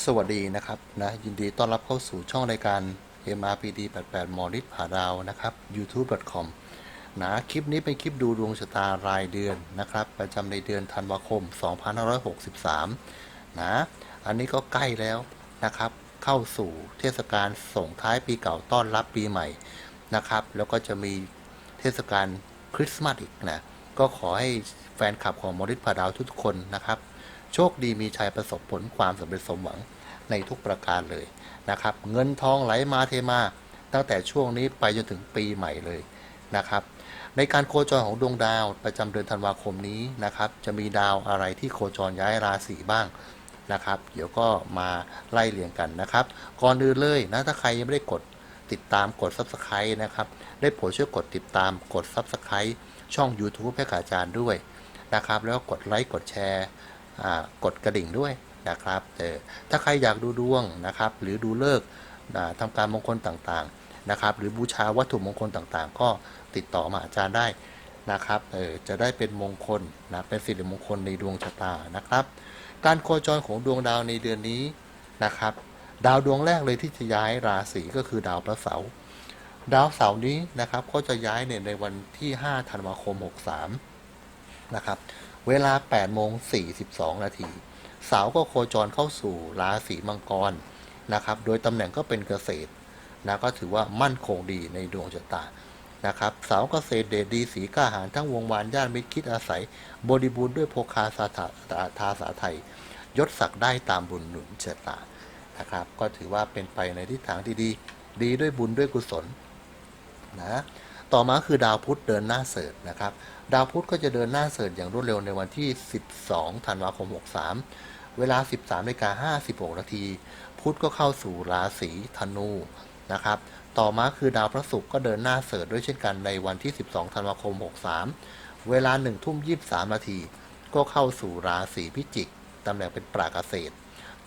สวัสดีนะครับนะยินดีต้อนรับเข้าสู่ช่องรายการ MRPD 88มอฤทธิ์ผาดาวนะครับ youtube.com นะคลิปนี้เป็นคลิปดูดวงชะตารายเดือนนะครับ ประจำในเดือนธันวาคม 2563 นะ อันนี้ก็ใกล้แล้วนะครับ เข้าสู่เทศกาลส่งท้ายปีเก่าต้อนรับปีใหม่นะครับ แล้วก็จะมีเทศกาลคริสต์มาสอีกนะ ก็ขอให้แฟนคลับของมอริสผาดาวทุกคนนะครับ โชคดีมีชัยประสบผลความสำเร็จสมหวังในทุกประการเลยนะครับ เงินทองไหลมาเทมา ตั้งแต่ช่วงนี้ไปจนถึงปีใหม่เลยนะครับ ในการโคจรของดวงดาวประจำเดือนธันวาคมนี้นะครับ จะมีดาวอะไรที่โคจรย้ายราศีบ้างนะครับ เดี๋ยวก็มาไล่เรียงกันนะครับ ก่อนอื่นเลยนะถ้าใครยังไม่ได้กดติดตามกด Subscribe นะครับ ได้โปรดช่วยกดติดตามกด Subscribe ช่อง YouTube ให้กับอาจารย์ด้วยนะครับ แล้วก็กดไลค์กดแชร์ กดกระดิ่งด้วยนะครับเออถ้าใครอยากดูดวงนะครับ หรือดูเลิกษ์อ่าทำการมงคลต่างๆนะครับ หรือบูชาวัตถุมงคลต่างๆ ก็ติดต่อมาอาจารย์ได้นะครับเออจะได้เป็นมงคลนะเป็นสิริมงคลในดวงชะตานะครับ การโคจรของดวงดาวในเดือนนี้นะครับ ดาวดวงแรกเลยที่จะย้ายราศีก็คือดาวพระเสาร์ดาวเสาร์นี้นะครับก็จะย้ายเนี่ยในวันที่ 5 ธันวาคม 63 นะครับ เวลา8โมง42 นาทีเสาร์ก็โคจรเข้าสู่ราศีมังกรนะครับ โดยตำแหน่งก็เป็นเกษตรนะก็ถือว่ามั่นคงดีในดวงชะตานะครับเสาร์เกษตรเดชดีสีกล้าหารทั้งวงวานญาติมิตรคิดอาศัย บริบูรณ์ด้วยโภคาสาถาทาสาไทย ยศศักดิ์ได้ตามบุญหนุนชะตานะครับ ก็ถือว่าเป็นไปในทิศทางที่ดี ดีด้วยบุญด้วยกุศลนะ ต่อมาคือดาวพุธเดินหน้าเสริฐนะครับ ดาวพุธก็จะเดินหน้าเสริฐอย่างรวดเร็วในวันที่ 12 ธันวาคม 63 เวลา 13นาฬิกา56 นาที พุธก็เข้าสู่ราศีธนูนะครับ ต่อมาคือดาวพระศุกร์ก็เดินหน้าเสริฐด้วยเช่นกันในวันที่ 12 ธันวาคม 63 เวลา 1 ทุ่ม 23 นาที ก็เข้าสู่ราศีพิจิก ตำแหน่งเป็นปราเกษตร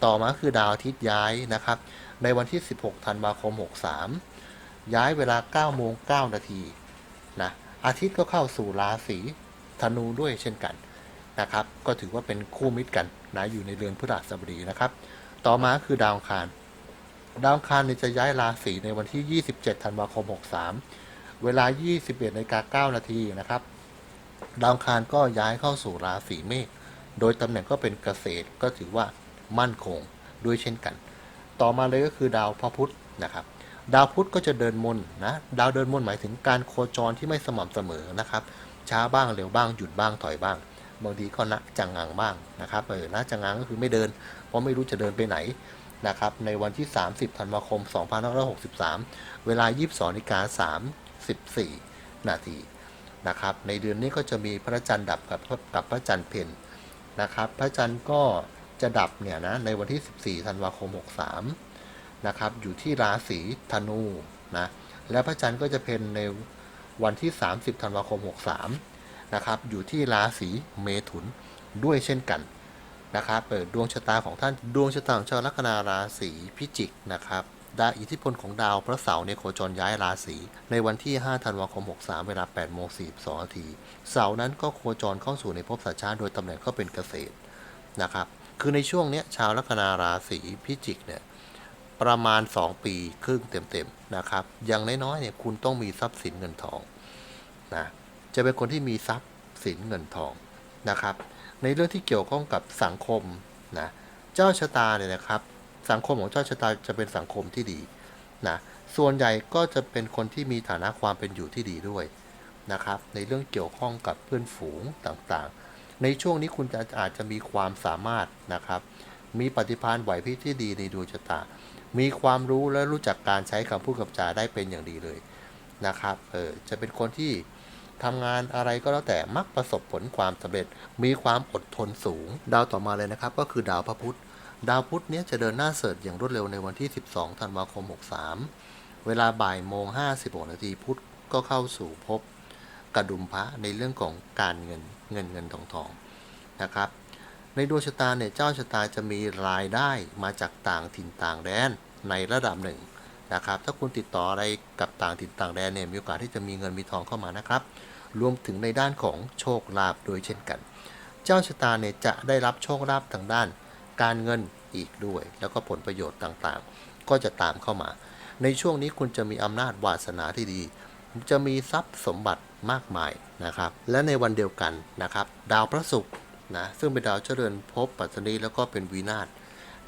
ต่อมาคือดาวอาทิตย์ย้ายนะครับ ในวันที่ 16 ธันวาคม 63 ย้ายเวลา9โมง9นาทีนะอาทิตย์ก็เข้าสู่ราศีธนูด้วยเช่นกันนะครับ ก็ถือว่าเป็นคู่มิตรกันนะอยู่ในเรือนพฤหัสบดีนะครับ ต่อมาคือดาวคาร ดาวคารจะย้ายราศีในวันที่ 27 ธันวาคม 63 เวลา 21นาฬิกา9นาทีนะครับ ดาวคารก็ย้ายเข้าสู่ราศีเมษ โดยตำแหน่งก็เป็นเกษตรก็ถือว่ามั่นคงด้วยเช่นกัน ต่อมาเลยก็คือดาวพระพุธนะครับ ดาวพุธก็จะเดินมนนะดาวเดินมนหมายถึงการโคจรที่ไม่สม่ำเสมอนะครับ ช้าบ้างเร็วบ้างหยุดบ้างถอยบ้างบางทีก็นะจังงังบ้างนะครับเออนะจังงังก็คือไม่เดิน เพราะไม่รู้จะเดินไปไหนนะครับในวันที่ 30 ธันวาคม 2563 เวลา 22นาฬิกา34 นาทีนะครับในเดือนนี้ก็จะมีพระจันทร์ดับกับกับพระจันทร์เพ็ญนะครับ พระจันทร์ก็จะดับเนี่ยนะในวันที่ 14 ธันวาคม 63 นะครับ อยู่ที่ราศีธนูนะและพระจันทร์ก็จะเพ็ญในวันที่ 30ธันวาคม 63นะครับอยู่ที่ราศีเมถุนด้วยเช่นกันนะครับเปิดดวงชะตาของท่านดวงชะตาของชาวลัคนาราศีพิจิกนะครับได้อิทธิพลของดาวพระเสาร์ในโคจรย้ายราศีในวันที่ 5 ธันวาคม 63 เวลา8โมง42นาทีเสาร์นั้นก็โคจรเข้าสู่ในภพสัชชาติโดยตำแหน่งก็เป็นเกษตรนะครับคือในช่วงเนี้ยชาวลัคนาราศีพิจิกเนี่ย ประมาณ 2 ปีครึ่งเต็มๆนะครับ อย่างน้อยๆเนี่ยคุณต้องมีทรัพย์สินเงินทองนะจะเป็นคนที่มีทรัพย์สินเงินทองนะครับ ในเรื่องที่เกี่ยวข้องกับสังคมนะเจ้าชะตาเนี่ยนะครับ สังคมของเจ้าชะตาจะเป็นสังคมที่ดีนะส่วนใหญ่ก็จะเป็นคนที่มีฐานะความเป็นอยู่ที่ดีด้วยนะครับ ในเรื่องเกี่ยวข้องกับเพื่อนฝูงต่างๆ ในช่วงนี้คุณจะอาจจะมีความสามารถนะครับ มีปฏิภาณไหวพริบที่ดีในดวงชะตา มีความรู้และรู้จักการใช้คำพูดคำจาได้เป็นอย่างดีเลยนะครับ เออ จะเป็นคนที่ทำงานอะไรก็แล้วแต่มักประสบผลความสำเร็จ มีความอดทนสูง ดาวต่อมาเลยนะครับ ก็คือดาวพระพุธ ดาวพุธเนี้ยจะเดินหน้าเสริฐอย่างรวดเร็วในวันที่ 12 ธันวาคม 63 เวลาบ่ายโมง56นาทีพุธก็เข้าสู่ภพกระดุมพระในเรื่องของการเงินเงินเงินทองทองนะครับ ในดวงชะตาเนี่ยเจ้าชะตาจะมีรายได้มาจากต่างถิ่นต่างแดนในระดับหนึ่งนะครับ ถ้าคุณติดต่ออะไรกับต่างถิ่นต่างแดนเนี่ยมีโอกาสที่จะมีเงินมีทองเข้ามานะครับ รวมถึงในด้านของโชคลาภโดยเช่นกัน เจ้าชะตาเนี่ยจะได้รับโชคลาภทางด้าน การเงินอีกด้วย แล้วก็ผลประโยชน์ต่างๆ ก็จะตามเข้ามา ในช่วงนี้คุณจะมีอำนาจวาสนาที่ดี จะมีทรัพย์สมบัติมากมายนะครับ และในวันเดียวกันนะครับ ดาวพระศุกร์ นะซึ่งเป็นดาวเจริญภพปัตตนีแล้วก็เป็นวีนาศ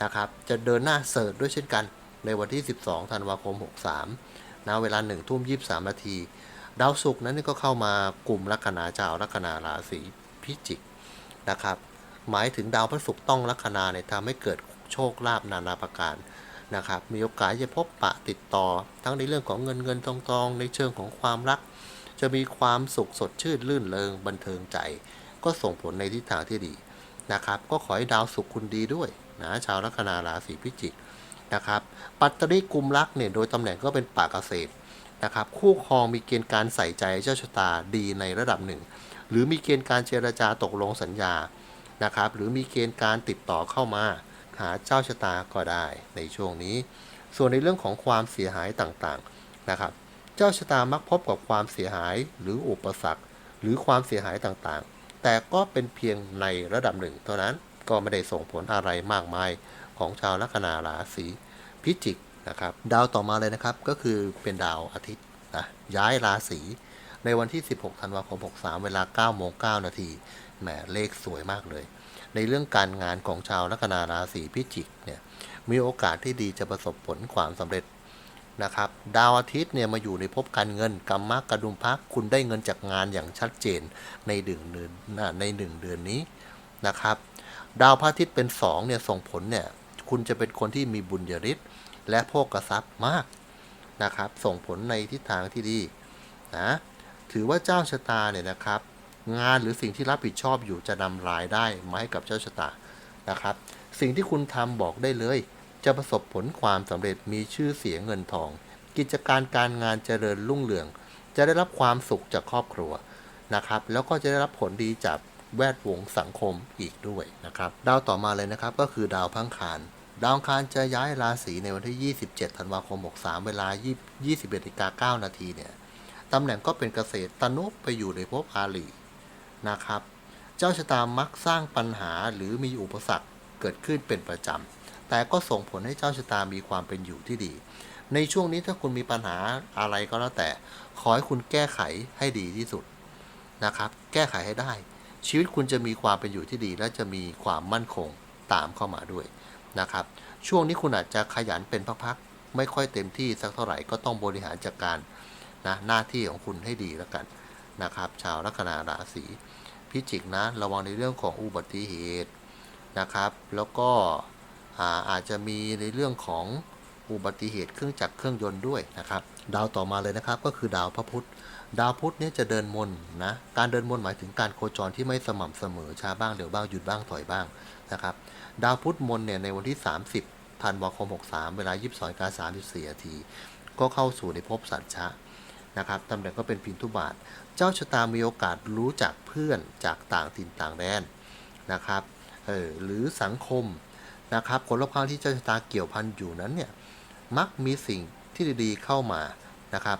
นะครับจะเดินหน้าเสิร์ชด้วยเช่นกันในวันที่ 12 ธันวาคม 63นะเวลา1ทุ่ม23 นาที ดาวศุกร์นั้นก็เข้ามากลุ่มลัคนาชาวลัคนาราศีพิจิกนะครับหมายถึงดาวพระศุกร์ต้องลัคนาเนี่ยทำให้เกิดโชคลาภนานาประการนะครับมีโอกาสจะพบปะติดต่อ ทั้งในเรื่องของเงินเงินทองทองในเชิงของความรัก จะมีความสุขสดชื่นลื่นเริงบันเทิงใจ ก็ส่งผลในทิศทางที่ดีนะครับ ก็ขอให้ดาวศุกร์คุณดีด้วยนะชาวลัคนาราศีพิจิกนะครับ ปัตตนิกุมรักเนี่ยโดยตำแหน่งก็เป็นป่ากเกษตรนะครับ คู่ครองมีเกณฑ์การใส่ใจเจ้าชะตาดีในระดับหนึ่ง หรือมีเกณฑ์การเจรจาตกลงสัญญานะครับ หรือมีเกณฑ์การติดต่อเข้ามา หาเจ้าชะตาก็ได้ในช่วงนี้ ส่วนในเรื่องของความเสียหายต่างๆนะครับ เจ้าชะตามักพบกับความเสียหายหรืออุปสรรค หรือความเสียหายต่างๆ แต่ก็เป็นเพียงในระดับหนึ่งเท่านั้นก็ไม่ได้ส่งผลอะไรมากมายของชาวลัคนาราศีพิจิกนะครับ ดาวต่อมาเลยนะครับก็คือเป็นดาวอาทิตย์นะย้ายราศีในวันที่ 16 ธันวาคม 63 เวลา9โมง9นาทีแหมเลขสวยมากเลย ในเรื่องการงานของชาวลัคนาราศีพิจิกเนี่ยมีโอกาสที่ดีจะประสบผลความสำเร็จ นะครับดาวอาทิตย์เนี่ยมาอยู่ในภพการเงินกรรมะกระดุมพักคุณได้เงินจากงานอย่างชัดเจนในดึงเดือนในหนึ่งเดือนนี้นะครับ ดาวพระอาทิตย์เป็น2เนี่ยส่งผลเนี่ยคุณจะเป็นคนที่มีบุญญาฤทธิ์และโภกทรัพย์มากนะครับ ส่งผลในทิศทางที่ดีนะถือว่าเจ้าชะตาเนี่ยนะครับ งานหรือสิ่งที่รับผิดชอบอยู่จะนำรายได้มาให้กับเจ้าชะตานะครับ สิ่งที่คุณทำบอกได้เลย จะประสบผลความสำเร็จมีชื่อเสียงเงินทอง กิจการการงานเจริญรุ่งเรือง จะได้รับความสุขจากครอบครัวนะครับ แล้วก็จะได้รับผลดีจากแวดวงสังคมอีกด้วยนะครับ ดาวต่อมาเลยนะครับก็คือดาวพังคารดาวอังคารจะย้ายราศีในวันที่ 27 ธันวาคม 63 เวลา 21นาฬิกา9นาทีเนี่ย ตำแหน่งก็เป็นเกษตรตนุไปอยู่ในภพอาลีนะครับ เจ้าชะตามักสร้างปัญหาหรือมีอุปสรรคเกิดขึ้นเป็นประจำ แต่ก็ส่งผลให้เจ้าชะตามีความเป็นอยู่ที่ดี ในช่วงนี้ถ้าคุณมีปัญหาอะไรก็แล้วแต่ ขอให้คุณแก้ไขให้ดีที่สุดนะครับ แก้ไขให้ได้ ชีวิตคุณจะมีความเป็นอยู่ที่ดี และจะมีความมั่นคงตามเข้ามาด้วยนะครับ ช่วงนี้คุณอาจจะขยันเป็นพักๆไม่ค่อยเต็มที่สักเท่าไหร่ก็ต้องบริหารจัดการนะหน้าที่ของคุณให้ดีแล้วกันนะครับ ชาวลัคนาราศีพิจิกนะ ระวังในเรื่องของอุบัติเหตุนะครับ แล้วก็ อาอาจจะมีในเรื่องของอุบัติเหตุเครื่องจักรเครื่องยนต์ด้วยนะครับ ดาวต่อมาเลยนะครับก็คือดาวพระพุธดาวพุธเนี่ยจะเดินมนนะการเดินมนหมายถึงการโคจรที่ไม่สม่ำเสมอช้าบ้างเดี๋ยวบ้างหยุดบ้างถอยบ้างนะครับ ดาวพุธมนเนี่ยในวันที่ 30ธันวาคม 63 เวลา 22กา34นาที ก็เข้าสู่ในภพสัตชะนะครับตำแหน่งก็เป็นพินทุบาท เจ้าชะตามีโอกาสรู้จักเพื่อนจากต่างถิ่นต่างแดนนะครับเออหรือสังคม นะครับคนรอบข้างที่เจ้าชะตาเกี่ยวพันอยู่นั้นเนี่ยมักมีสิ่งที่ดีๆเข้ามานะครับ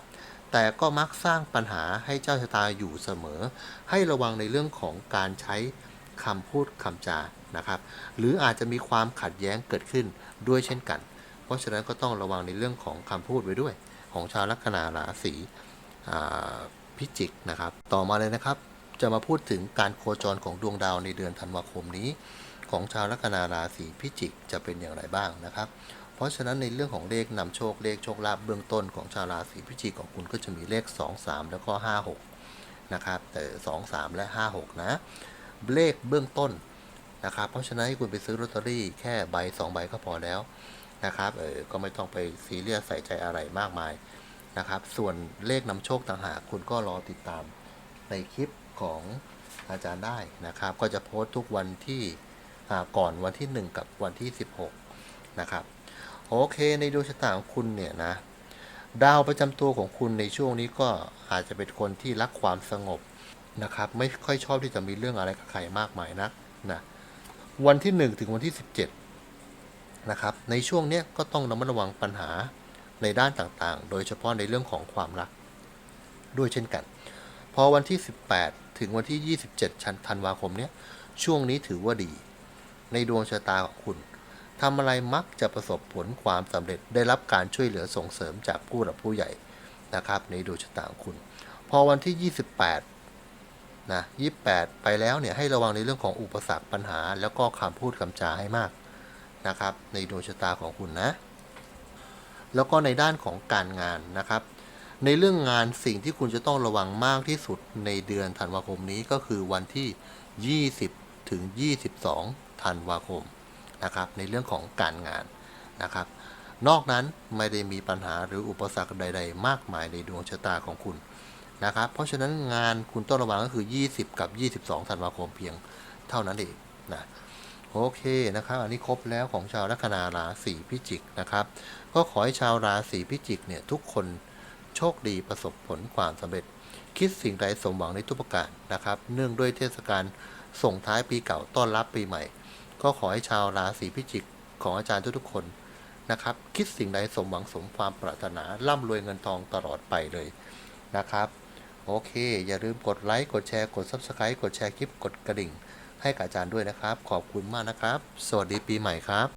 แต่ก็มักสร้างปัญหาให้เจ้าชะตาอยู่เสมอ ให้ระวังในเรื่องของการใช้คำพูดคำจานะครับ หรืออาจจะมีความขัดแย้งเกิดขึ้นด้วยเช่นกัน เพราะฉะนั้นก็ต้องระวังในเรื่องของคำพูดไว้ด้วย ของชาวลัคนาราศีพิจิกนะครับ ต่อมาเลยนะครับ จะมาพูดถึงการโคจรของดวงดาวในเดือนธันวาคมนี้ ของชาวลัคนาราศีพิจิกจะเป็นอย่างไรบ้างนะครับ เพราะฉะนั้นในเรื่องของเลขนำโชคเลขโชคลาภเบื้องต้นของชาวราศีพิจิกของคุณก็จะมีเลข 2 3 แล้วก็ 5 6 นะครับแต่2 3และ 5 6 นะ เลขเบื้องต้นนะครับ เพราะฉะนั้นให้คุณไปซื้อลอตเตอรี่แค่ใบ 2 ใบก็พอแล้วนะครับเออก็ไม่ต้องไปซีเรียสใส่ใจอะไรมากมายนะครับ ส่วนเลขนำโชคต่างหากคุณก็รอติดตามในคลิปของอาจารย์ได้นะครับ ก็จะโพสต์ทุกวันที่ ก่อนวันที่ 1 กับวันที่ 16 นะครับ โอเคในดวงชะตาของคุณเนี่ยนะดาวประจำตัวของคุณในช่วงนี้ก็อาจจะเป็นคนที่รักความสงบนะครับ ไม่ค่อยชอบที่จะมีเรื่องอะไรกับใครมากมายนักนะวันที่ 1 ถึงวันที่ 17 นะครับ ในช่วงนี้ก็ต้องระมัดระวังปัญหาในด้านต่างๆ โดยเฉพาะในเรื่องของความรัก ด้วยเช่นกัน พอวันที่ 18 ถึงวันที่ 27 ชันธันวาคมเนี้ยช่วงนี้ถือว่าดี ในดวงชะตาของคุณทำอะไรมักจะประสบผลความสำเร็จได้รับการช่วยเหลือส่งเสริมจากผู้หลักผู้ใหญ่นะครับ ในดวงชะตาของคุณ พอวันที่ 28นะ28 ไปแล้วเนี่ยให้ระวังในเรื่องของอุปสรรคปัญหา แล้วก็คำพูดคำจาให้มากนะครับ ในดวงชะตาของคุณนะ แล้วก็ในด้านของการงานนะครับ ในเรื่องงานสิ่งที่คุณจะต้องระวังมากที่สุดในเดือนธันวาคมนี้ก็คือวันที่ 20 ถึง 22 ธันวาคมนะครับในเรื่องของการงานนะครับ นอกนั้นไม่ได้มีปัญหาหรืออุปสรรคใด ๆ มากมายในดวงชะตาของคุณนะครับ เพราะฉะนั้นงานคุณต้องระวังก็คือ 20 กับ 22ธันวาคมเพียงเท่านั้นเองนะโอเคนะครับอันนี้ครบแล้วของชาวลัคนาราศีพิจิกนะครับ ก็ขอให้ชาวราศีพิจิกเนี่ยทุกคนโชคดีประสบผลความสำเร็จ คิดสิ่งใดสมหวังในทุกประการนะครับ เนื่องด้วยเทศกาลส่งท้ายปีเก่าต้อนรับปีใหม่ ก็ขอให้ชาวราศีพิจิกของอาจารย์ทุกๆคนนะครับ คิดสิ่งใดสมหวังสมความปรารถนาร่ำรวยเงินทองตลอดไปเลยนะครับ โอเค อย่าลืมกดไลค์ กดแชร์ กด Subscribe กดแชร์คลิป กดกระดิ่ง ให้กับอาจารย์ด้วยนะครับ ขอบคุณมากนะครับ สวัสดีปีใหม่ครับ